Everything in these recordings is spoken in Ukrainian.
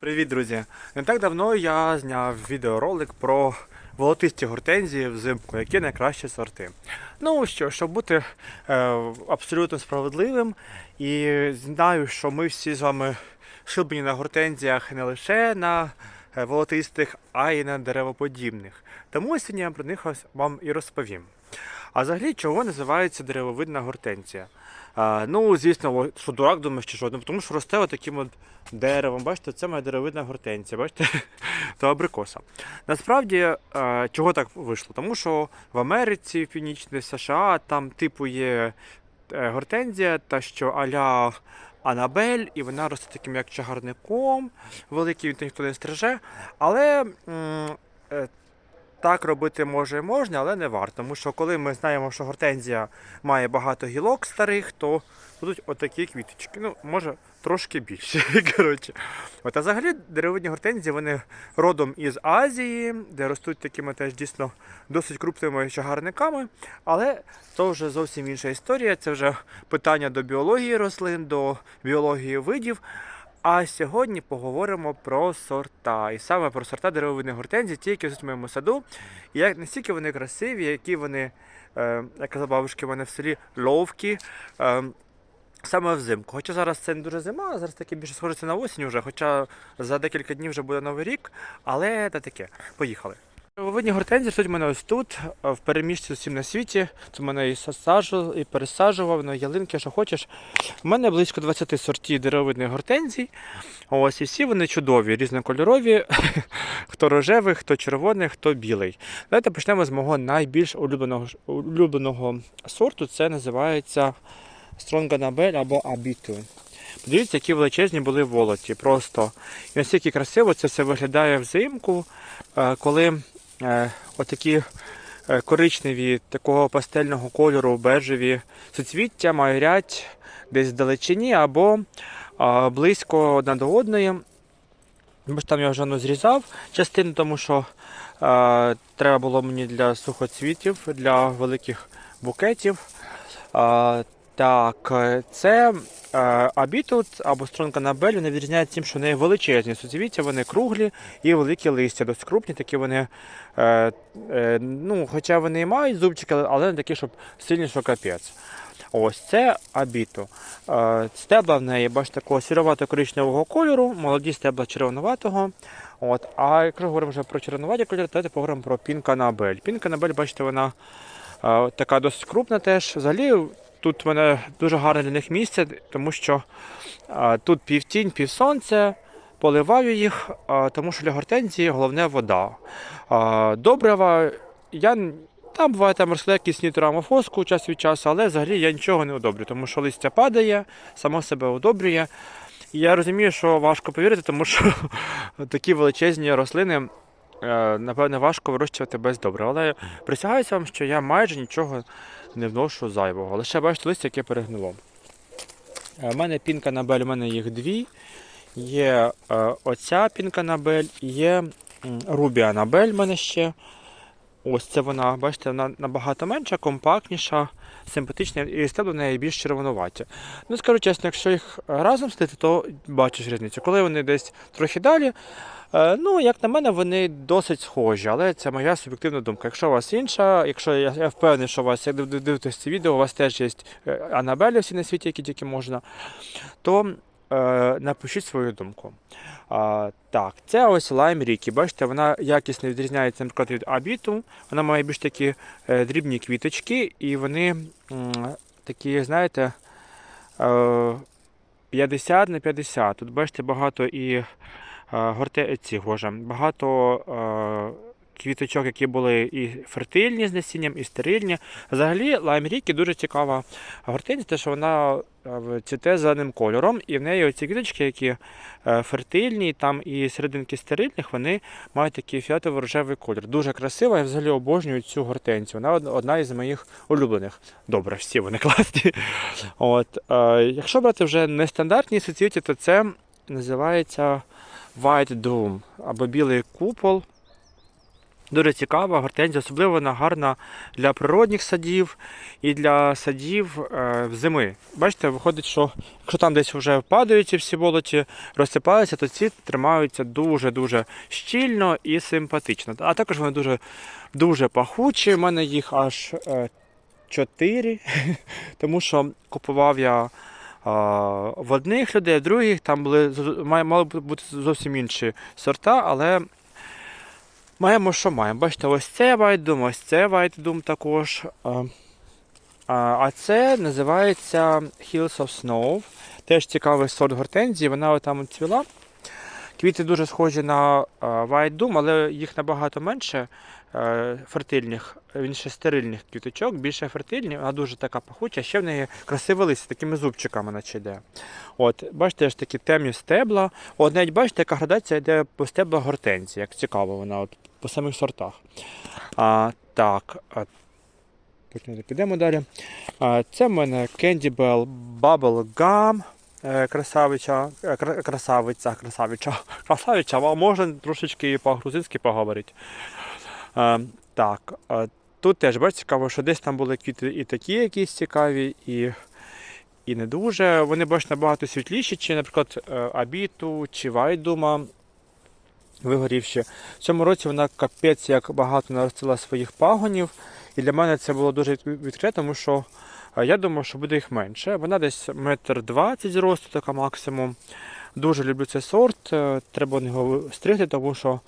Привіт, друзі! Не так давно я зняв відеоролик про волотисті гортензії взимку, які найкращі сорти. Ну що, щоб бути е, абсолютно справедливим, і знаю, що ми всі з вами шиблені на гортензіях не лише на е, волотистих, а й на деревоподібних. Тому сьогодні я про них вам і розповім. А взагалі, чого називається деревовидна гортензія? А, ну, звісно, що дурак думаєш, чи що? Ну, тому що росте таким от деревом. Бачите, це моя деревовидна гортензія, бачите? То абрикоса. Насправді, а, чого так вийшло? Тому що в Америці, в Північній США, там типу є е, гортензія, та що аля Анабель, і вона росте таким як чагарником, великий, він ніхто не стриже. Але м, е, так робити може можна, але не варто. Тому що коли ми знаємо, що гортензія має багато гілок старих, то будуть отакі квіточки. Ну, може, трошки більше. Коротше. От, а взагалі деревидні гортензії вони родом із Азії, де ростуть такими теж дійсно досить крупними чагарниками. Але це вже зовсім інша історія. Це вже питання до біології рослин, до біології видів. А сьогодні поговоримо про сорта. І саме про сорта деревовидних гортензій, ті, які в моєму саду. І як настільки вони красиві, які вони, е, як казав бабушки в мене в селі, ловкі. Е, Саме взимку. Хоча зараз це не дуже зима, зараз таке більше схожиться на осінь вже, хоча за декілька днів вже буде новий рік, але та таке. Поїхали. Деревовидні гортензії ростуть в мене ось тут, в переміжці усім на світі. Це мене і саджу, і пересаджував, на ялинки, що хочеш. У мене близько 20 сортів деревовидних гортензій. Ось і всі вони чудові, різнокольорові. хто рожевий, хто червоний, хто білий. Давайте почнемо з мого найбільш улюбленого, улюбленого сорту. Це називається Annabelle або Abitu. Подивіться, які величезні були волоті. Просто і настільки красиво це все виглядає взимку, е, коли отакі е, коричневі такого пастельного кольору бежеві суцвіття майорять десь вдалечині або близько одна до одної. Бо ж там я вже ну, зрізав частину, тому що е, треба було мені для сухоцвітів, для великих букетів. Е, так, е, це е, абітут або струнка набель, вони відрізняються тим, що в неї величезні суцвіття, вони круглі і великі листя, досить крупні, такі вони, е, е, ну, хоча вони і мають зубчики, але не такі, щоб сильні, що капець. Ось це абіту. Е, Стебла в неї, бачите, такого сіровато-коричневого кольору, молоді стебла червонуватого. От. А якщо говоримо вже про червонуваті кольори, давайте поговоримо про пінканабель. Пінканабель, бачите, вона е, така досить крупна теж. Взагалі тут в мене дуже гарне для них місце, тому що е, тут півтінь, півсонце. Поливаю їх, е, тому що для гортензії головне вода. Е, Добрива я там буває там росли якісь нітроамофоску час від часу, але взагалі я нічого не одобрю, тому що листя падає, само себе одобрює. І я розумію, що важко повірити, тому що такі величезні рослини, е, напевне, важко вирощувати без добрива. Але присягаюся вам, що я майже нічого не вношу зайвого. Лише бачите листя, яке перегнило. У мене пінка набель, у мене їх дві. Є е, оця пінка набель, бель, є рубі анабель в мене ще. Ось це вона, бачите, вона набагато менша, компактніша, симпатична і стебла в неї більш червонуваті. Ну, скажу чесно, якщо їх разом стити, то бачиш різницю. Коли вони десь трохи далі, е, ну, як на мене, вони досить схожі, але це моя суб'єктивна думка. Якщо у вас інша, якщо я, впевнений, що у вас, як див- дивитесь це відео, у вас теж є е, анабелі всі на світі, які тільки можна, то напишіть свою думку. А, так, це ось лайм рікі. Бачите, вона якісно відрізняється, наприклад, від абіту. Вона має більш такі е, дрібні квіточки, і вони такі, знаєте, е, 50 на 50. Тут бачите багато і е, горте, ці, боже, багато е, квіточок, які були і фертильні з насінням, і стерильні. Взагалі, лайм рікі дуже цікава гортензія, те, що вона е, цвіте зеленим кольором, і в неї оці квіточки, які е, фертильні, там і серединки стерильних, вони мають такий фіатово-рожевий колір. Дуже красива, я взагалі обожнюю цю гортензію. Вона одна із моїх улюблених. Добре, всі вони класні. От, е, якщо брати вже нестандартні суцвіття, то це називається White Doom або білий купол. Дуже цікава гортензія, особливо вона гарна для природних садів і для садів е, зими. Бачите, виходить, що якщо там десь вже падають ці всі болоті, розсипаються, то ці тримаються дуже-дуже щільно і симпатично. А також вони дуже, дуже пахучі. У мене їх аж е, тому що купував я. В одних людей, в других там були мали бути зовсім інші сорта, але Маємо, що маємо. Бачите, ось це Вайдум, ось це Вайдум також. А, а, це називається Hills of Snow. Теж цікавий сорт гортензії. Вона там цвіла. Квіти дуже схожі на Вайдум, але їх набагато менше фертильних, він ще стерильних квіточок, більше фертильні, вона дуже така пахуча, ще в неї красиве листя, такими зубчиками наче йде. От, бачите, ж такі темні стебла. От навіть бачите, яка градація йде по стеблах гортензії, як цікаво вона от, по самих сортах. А, так, потім підемо далі. А, це в мене Candy Bell Bubble Gum. е, Красавича, е, красавиця, красавича, красавича, а можна трошечки по-грузинськи поговорити. Е, так, е, тут теж бачите, цікаво, що десь там були квіти і такі якісь цікаві, і, і не дуже. Вони бачите, набагато світліші, чи, наприклад, е, Абіту чи Вайдума вигорівші. В цьому році вона капець як багато наростила своїх пагонів. І для мене це було дуже від- відкрито, тому що я думав, що буде їх менше. Вона десь метр двадцять зросту, така максимум. Дуже люблю цей сорт. Треба його стригти, тому що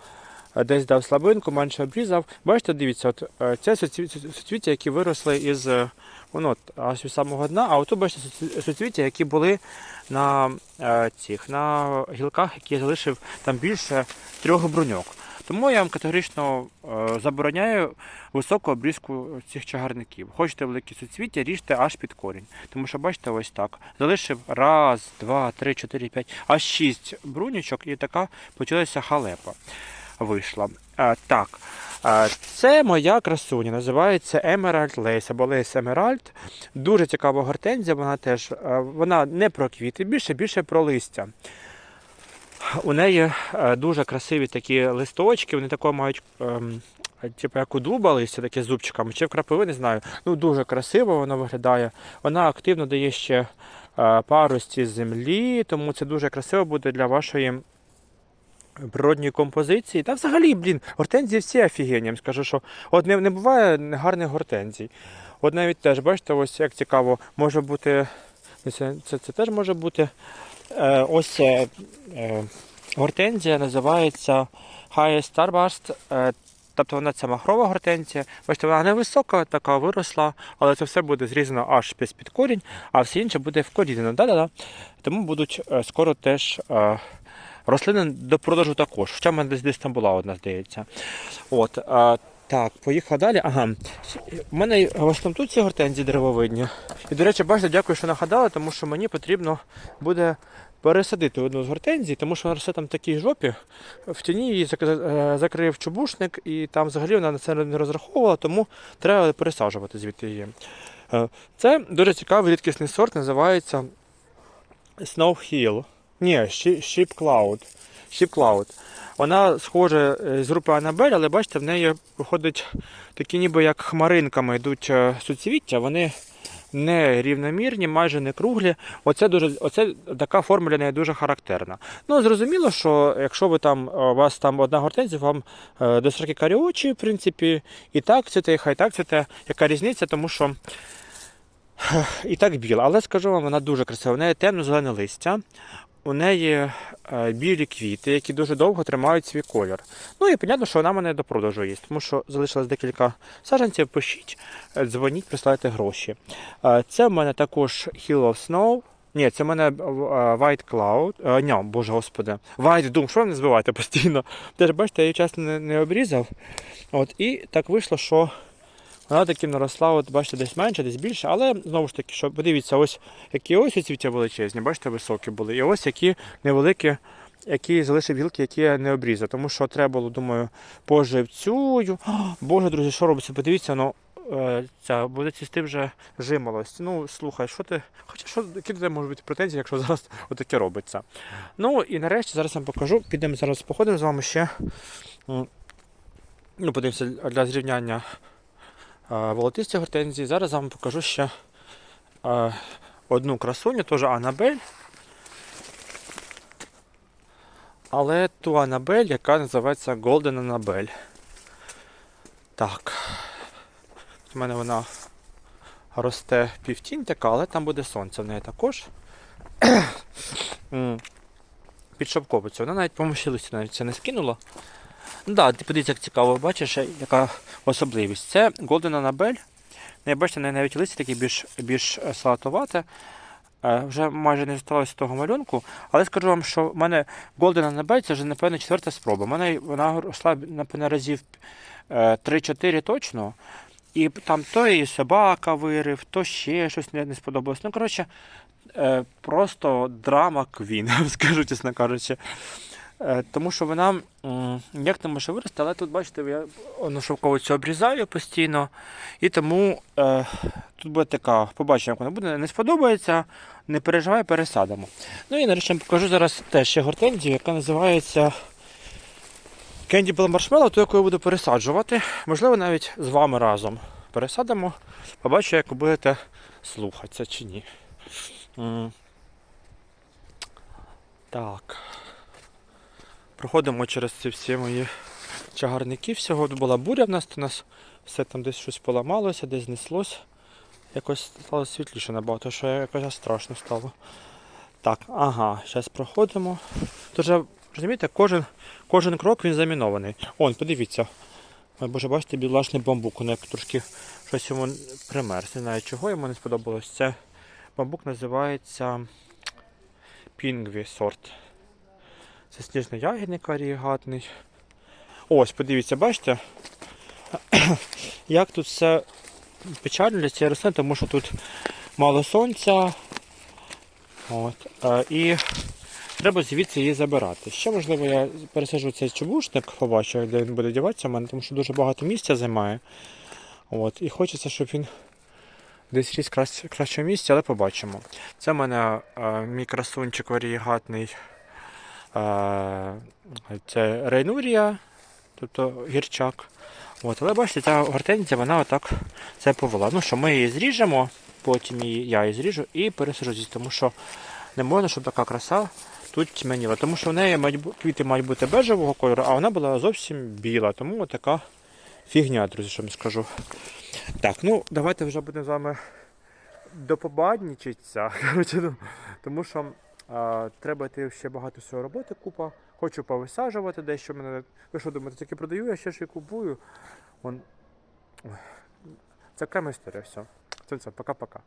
десь дав слабинку, менше обрізав. Бачите, дивіться, от е, це суцвіття, які виросли із е, воно аж від самого дна, а отут бачите суцвіття, які були на е, цих на гілках, які я залишив там більше трьох бруньок. Тому я вам категорично е, забороняю високу обрізку цих чагарників. Хочете великі суцвіття, ріжте аж під корінь. Тому що бачите, ось так. Залишив раз, два, три, чотири, п'ять, аж шість брунючок, і така почалася халепа. Вийшла. Е, так. е, Це моя красуня, називається Emerald Lace або Lace Emerald. Дуже цікава гортензія, вона теж е, вона не про квіти, більше більше про листя. У неї дуже красиві такі листочки, вони такого мають, ем, типу як у дуба листя, таке зубчиками, чи в крапиви, не знаю. Ну, дуже красиво воно виглядає. Вона активно дає ще парості землі, тому це дуже красиво буде для вашої природньої композиції. Та взагалі, блін, гортензії всі офігенні. Скажу, що от не, не буває гарних гортензій. От навіть теж, бачите, ось як цікаво, може бути. Це, це, це теж може бути. Е, ось е, е, гортензія називається High Starburst. Е, тобто вона це махрова гортензія. Бачите, вона невисока, така виросла, але це все буде зрізано аж під корінь, а все інше буде вкорінено. Да-да-да. Тому будуть е, скоро теж. Рослини до продажу також. Хоча в мене десь десь там була одна, здається. От, а, так, поїхала далі. Ага. У мене в основному тут ці гортензії деревовидні. І, до речі, бачите, дякую, що нагадали, тому що мені потрібно буде пересадити одну з гортензій, тому що вона росте там в такій жопі. В тіні її е, закрив чубушник, і там взагалі вона на це не розраховувала, тому треба пересаджувати звідти її. Е, Це дуже цікавий рідкісний сорт, називається Snow Hill. Ні, Sheep Cloud. Sheep Cloud. Вона схожа е, з групи Анабель, але бачите, в неї виходить такі ніби як хмаринками йдуть е, суцвіття, вони не рівномірні, майже не круглі. Оце дуже, оце така форма для неї дуже характерна. Ну, зрозуміло, що якщо ви там, е, у вас там одна гортензія, вам е, досить карі очі, в принципі, і так це, і хай так це, яка різниця, тому що і так біла. Але скажу вам, вона дуже красива. У неї темно-зелене листя, у неї е, білі квіти, які дуже довго тримають свій колір. Ну і понятно, що вона в мене до продажу є, тому що залишилось декілька саджанців, пишіть, е, дзвоніть, присилайте гроші. Е, Це в мене також Hill of Snow. Ні, це в мене White Cloud. Ні, боже господи. White Doom, що ви не збиваєте постійно? Теж бачите, я її часто не, не обрізав. От, і так вийшло, що вона таким наросла, от бачите, десь менше, десь більше, але знову ж таки, що подивіться, ось які ось цвіття величезні, бачите, високі були. І ось які невеликі, які залишив гілки, які я не обрізав. Тому що треба було, думаю, поживцюю. Боже, друзі, що робиться? Подивіться, ну е, ця буде цвісти вже жимолость. Ну, слухай, що ти. Хоча що які можуть бути претензії, якщо зараз отаке робиться. Ну і нарешті зараз вам покажу. Підемо зараз походимо з вами ще. Ну, подивимося для зрівняння волотисті гортензії. Зараз я вам покажу ще одну красуню, теж Анабель. Але ту Анабель, яка називається Golden Анабель. Так. У мене вона росте півтінь така, але там буде сонце в неї також. Під. Вона навіть по навіть це не скинула. Ну да, ти подивіться, як цікаво, бачиш, яка особливість. Це Golden Annabelle. Ну, бачите, навіть листя таке більш, більш е, салатувате. Е, Вже майже не залишилося того малюнку, але скажу вам, що в мене Golden Annabelle це вже, напевно, четверта спроба. У мене вона росла, напевно, разів е, 3-4 точно. І там то і собака вирив, то ще щось не, не сподобалось. Ну, коротше, е, просто драма квін, скажу чесно кажучи. Е, Тому що вона м, ніяк не може вирости, але тут, бачите, я воно шовковицю обрізаю постійно. І тому е, тут буде така, побачимо, як вона буде. Не сподобається, не переживай, пересадимо. Ну і нарешті покажу зараз теж ще гортензію, яка називається Candy Bell Marshmallow, ту, яку я буду пересаджувати. Можливо, навіть з вами разом пересадимо. Побачу, як ви будете слухатися чи ні. Так. Проходимо через ці всі мої чагарники. Всього була буря в нас, то у нас все там десь щось поламалося, десь знеслось. Якось стало світліше набагато, що якось страшно стало. Так, ага, зараз проходимо. Же, розумієте, кожен, кожен крок він замінований. Он, подивіться. Ой, Боже, бачите, білашний бамбук, воно як трошки щось йому примерз. Не знаю, чого йому не сподобалось. Це бамбук називається Пінгві сорт. Це сніжно-ягідний варігатний. Ось, подивіться, бачите, як тут все печально для цієї рослини, тому що тут мало сонця. От, е, і треба звідси її забирати. Ще, можливо, я пересаджу цей чубушник, побачу, де він буде діватися в мене, тому що дуже багато місця займає. От, і хочеться, щоб він десь ріс кращого місця, але побачимо. Це в мене е, мій красунчик варігатний. Це рейнурія, тобто гірчак. От, але бачите, ця гортензія, вона отак це повела. Ну що, ми її зріжемо, потім її, я її зріжу і пересажу здесь, тому що не можна, щоб така краса тут тьмяніла. Тому що в неї квіти мають бути бежевого кольору, а вона була зовсім біла. Тому така фігня, друзі, що вам скажу. Так, ну давайте вже будемо з вами допобаднічитися. Ну, тому що треба йти ще багато всього роботи, купа. Хочу повисаджувати дещо. Мене... Ви що думаєте, тільки продаю, я ще ж і купую. Вон... Це окрема історія, все. Це все, пока-пока.